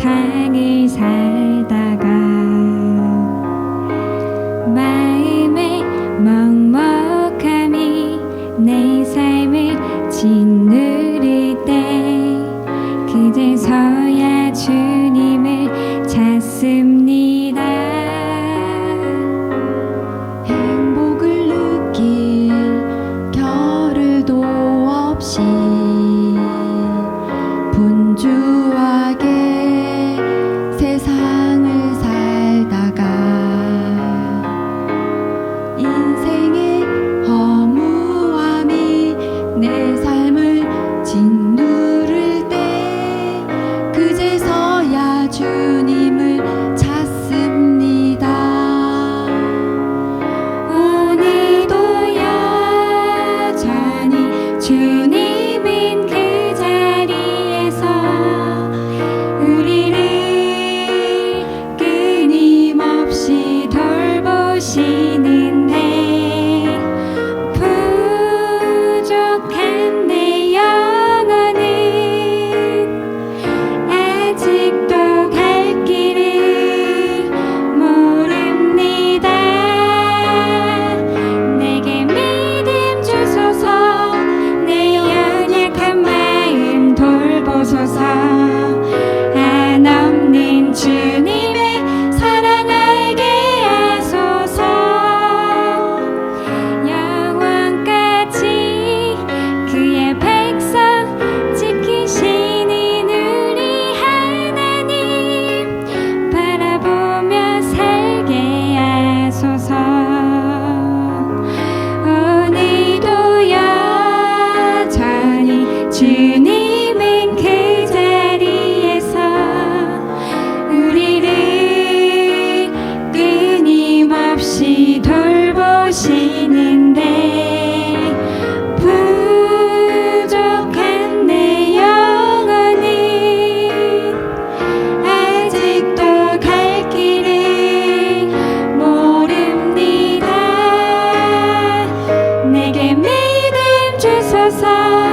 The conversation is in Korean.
세상을 살다가 마음의 먹먹함이 내 삶을 짓누를 때 그제서야 주님을 찾습니다. 내 Jesus has. Xa